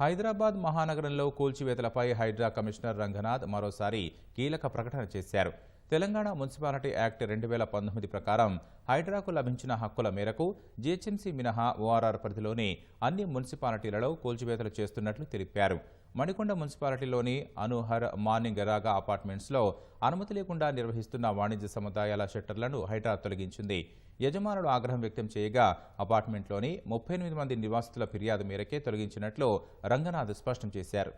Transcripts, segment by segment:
హైదరాబాద్ మహానగరంలో కూల్చివేతలపై హైడ్రా కమిషనర్ రంగనాథ్ మరోసారి కీలక ప్రకటన చేశారు. తెలంగాణ మున్సిపాలిటీ యాక్ట్ రెండు వేల పంతొమ్మిది ప్రకారం హైడ్రాకు లభించిన హక్కుల మేరకు జీహెచ్ఎంసీ మినహా ఓఆర్ఆర్ పరిధిలోని అన్ని మున్సిపాలిటీలలో కూల్చివేతలు చేస్తున్నట్లు తెలిపారు. మణికొండ మున్సిపాలిటీలోని అనుహర్ మార్నింగ్ రాగా అపార్ట్మెంట్స్లో అనుమతి లేకుండా నిర్వహిస్తున్న వాణిజ్య సముదాయాల షట్టర్లను హైడ్రా తొలగించింది. యజమానులు ఆగ్రహం వ్యక్తం చేయగా అపార్ట్మెంట్లోని ముప్పై ఎనిమిది మంది నివాసితుల ఫిర్యాదు మేరకే తొలగించినట్లు రంగనాథ్ స్పష్టం చేశారు.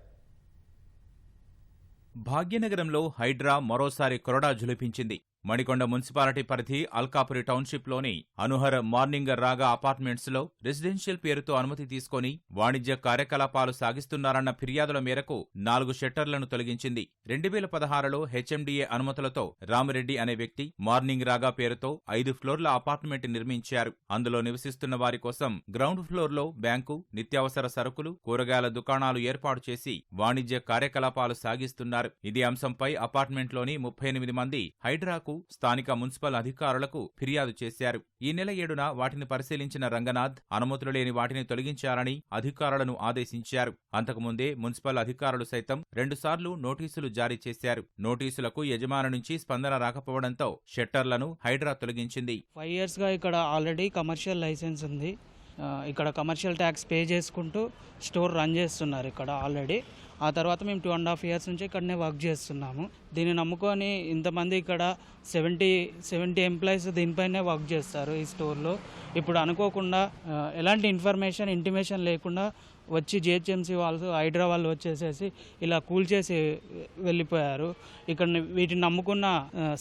భాగ్యనగరంలో హైడ్రా మరోసారి కొరడా జులిపించింది మణికొండ మున్సిపాలిటీ పరిధి అల్కాపురి టౌన్షిప్లోని అనుహర్ మార్నింగ్ రాగా అపార్ట్మెంట్స్లో రెసిడెన్షియల్ పేరుతో అనుమతి తీసుకొని వాణిజ్య కార్యకలాపాలు సాగిస్తున్నారన్న ఫిర్యాదుల మేరకు నాలుగు షట్టర్లను తొలగించింది. రెండు వేల పదహారులో హెచ్ఎండిఏ అనుమతులతో రామిరెడ్డి అనే వ్యక్తి మార్నింగ్ రాగా పేరుతో ఐదు ఫ్లోర్ల అపార్ట్మెంట్ నిర్మించారు. అందులో నివసిస్తున్న వారి కోసం గ్రౌండ్ ఫ్లోర్లో బ్యాంకు నిత్యావసర సరుకులు కూరగాయల దుకాణాలు ఏర్పాటు చేసి వాణిజ్య కార్యకలాపాలు సాగిస్తున్నారు. ఇదే అంశంపై అపార్ట్మెంట్లోని ముప్పై ఎనిమిది మంది హైడ్రాకు స్థానిక మున్సిపల్ అధికారులకు ఫిర్యాదు చేశారు. ఈ నెల ఏడున వాటిని పరిశీలించిన రంగనాథ్ అనుమతులు లేని వాటిని తొలగించాలని అధికారులను ఆదేశించారు. అంతకుముందే మున్సిపల్ అధికారులు సైతం రెండుసార్లు నోటీసులు జారీ చేశారు. నోటీసులకు యజమాని నుంచి స్పందన రాకపోవడంతో షట్టర్లను హైడ్రా తొలగించింది. ఫైవ్ ఇయర్స్గా ఇక్కడ ఆల్రెడీ కమర్షియల్ లైసెన్స్ ఉంది. ఇక్కడ కమర్షియల్ ట్యాక్స్ పే చేసుకుంటూ స్టోర్ రన్ చేస్తున్నారు ఇక్కడ ఆల్రెడీ ఆ తర్వాత మేము టూ అండ్ హాఫ్ ఇయర్స్ నుంచి ఇక్కడనే వర్క్ చేస్తున్నాము. దీన్ని నమ్ముకొని ఇంతమంది ఇక్కడ సెవెంటీ సెవెంటీ ఎంప్లాయీస్ దీనిపైనే వర్క్ చేస్తారు ఈ స్టోర్లో ఇప్పుడు అనుకోకుండా ఎలాంటి ఇన్ఫర్మేషన్ ఇంటిమేషన్ లేకుండా వచ్చి జిహెచ్ఎంసీ వాళ్ళు హైదరాబాద్ వచ్చేసేసి ఇలా కూల్చేసి వెళ్ళిపోయారు. ఇక్కడ వీటిని నమ్ముకున్న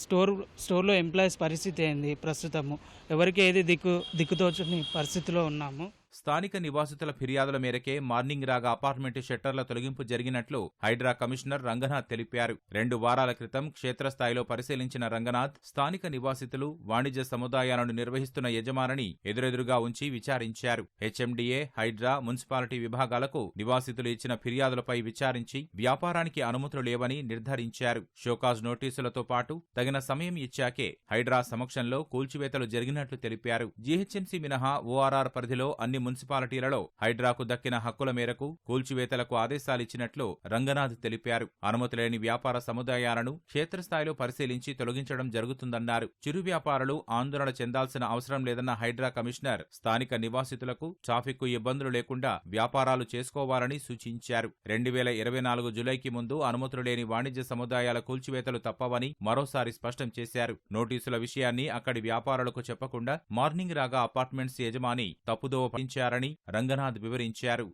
స్టోర్ స్టోర్లో ఎంప్లాయీస్ పరిస్థితి ఏంది ప్రస్తుతము? ఎవరికి ఏది దిక్కు దిక్కుతోచని పరిస్థితిలో ఉన్నాము? స్థానిక నివాసితుల ఫిర్యాదుల మేరకే మార్నింగ్ రాగా అపార్ట్మెంట్ షట్టర్ల తొలగింపు జరిగినట్లు హైడ్రా కమిషనర్ రంగనాథ్ తెలిపారు. రెండు వారాల క్రితం క్షేత్రస్థాయిలో పరిశీలించిన రంగనాథ్ స్థానిక నివాసితులు వాణిజ్య సముదాయాలను నిర్వహిస్తున్న యజమానిని ఎదురెదురుగా ఉంచి విచారించారు. హెచ్ఎండిఏ హైడ్రా మున్సిపాలిటీ విభాగాలకు నివాసితులు ఇచ్చిన ఫిర్యాదులపై విచారించి వ్యాపారానికి అనుమతులు లేవని నిర్ధారించారు. షోకాజ్ నోటీసులతో పాటు తగిన సమయం ఇచ్చాకే హైడ్రా సమక్షంలో కూల్చివేతలు జరిగినట్లు తెలిపారు. జీహెచ్ఎంసీ మినహా ఓఆర్ఆర్ పరిధిలో అన్ని మున్సిపాలిటీలలో హైడ్రాకు దక్కిన హక్కుల మేరకు కూల్చివేతలకు ఆదేశాలిచ్చినట్లు రంగనాథ్ తెలిపారు. అనుమతులేని వ్యాపార సముదాయాలను క్షేత్రస్థాయిలో పరిశీలించి తొలగించడం జరుగుతుందన్నారు. చిరు వ్యాపారులు ఆందోళన చెందాల్సిన అవసరం లేదన్న హైడ్రా కమిషనర్ స్థానిక నివాసితులకు ట్రాఫిక్కు ఇబ్బందులు లేకుండా వ్యాపారాలు చేసుకోవాలని సూచించారు. రెండు వేల ఇరవై నాలుగు జులైకి ముందు అనుమతులు లేని వాణిజ్య సముదాయాల కూల్చివేతలు తప్పవని మరోసారి స్పష్టం చేశారు. నోటీసుల విషయాన్ని అక్కడి వ్యాపారులకు చెప్పకుండా మార్నింగ్ రాగా అపార్ట్మెంట్స్ యజమాని తప్పుదోవ పట్టించారని రంగనాథ్ వివరించారు.